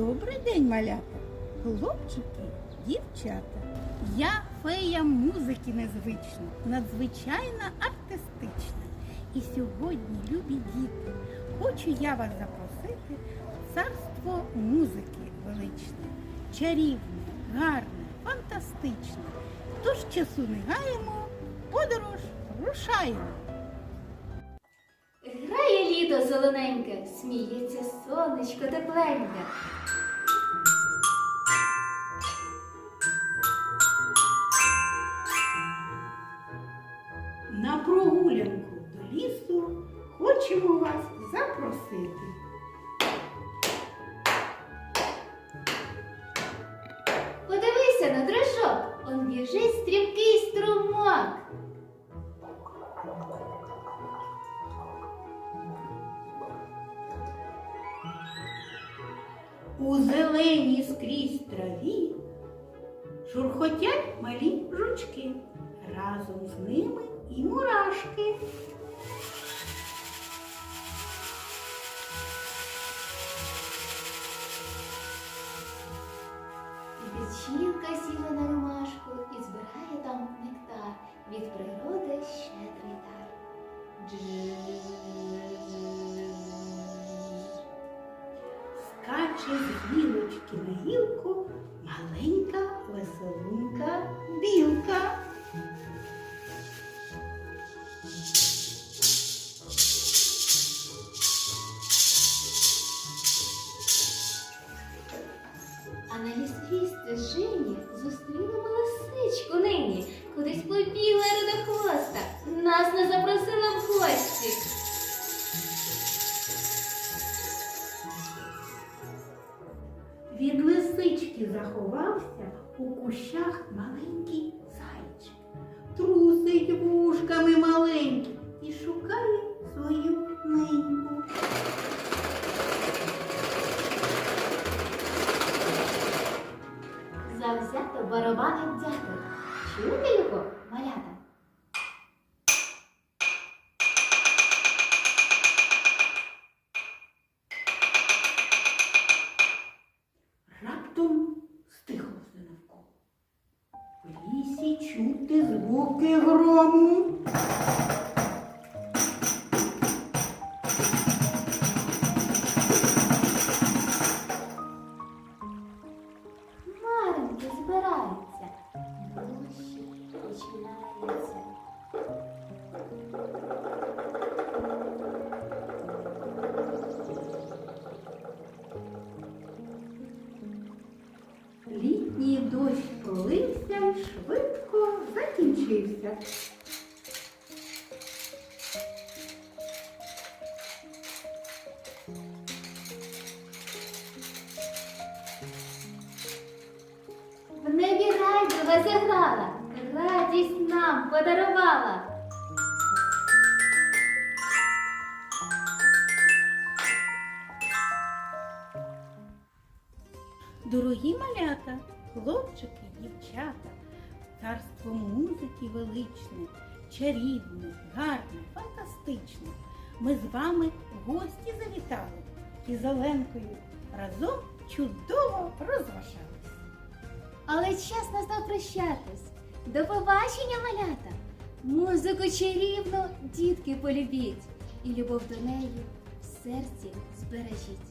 день, малята, хлопчики, дівчата. Я фея музики незвична, надзвичайно артистична. І сьогодні, любі діти, хочу я вас запросити в царство музики величне, чарівне, гарне, фантастичне. Тож часу не гаємо, подорож рушаємо. Грає літо зелененьке, сміється сонечко тепленьке. На прогулянку до лісу хочемо вас запросити. Подивися на дрожок, он біжить стрімкий струмок. У зеленій скрізь траві шурхотять малі жучки, разом з ними і мурашки. Печінка сіла на ромашку і збирає там нектар. Від природи щедрий дар. Скаче з гілочки на гілку маленька веселунка білка. Від лисички заховався у кущах маленький зайчик. Трусить вушками маленькі і шукає свою неньку. Завзято барабанить дятел. Чуєте його, Раптом стихло все навколо. В лісі чути звуки грому. Хмаринки збираються, дощі починається. Дощ пролився й швидко закінчився. В небі райдова заграла, радість нам подарувала. Дорогі малята, хлопчики, дівчата, царство музики величне, чарівне, гарне, фантастичне. Ми з вами гості завітали і з Оленкою разом чудово розважались. Але час настав прощатись. До побачення, малята! Музику чарівну дітки полюбіть, і любов до неї в серці збережіть.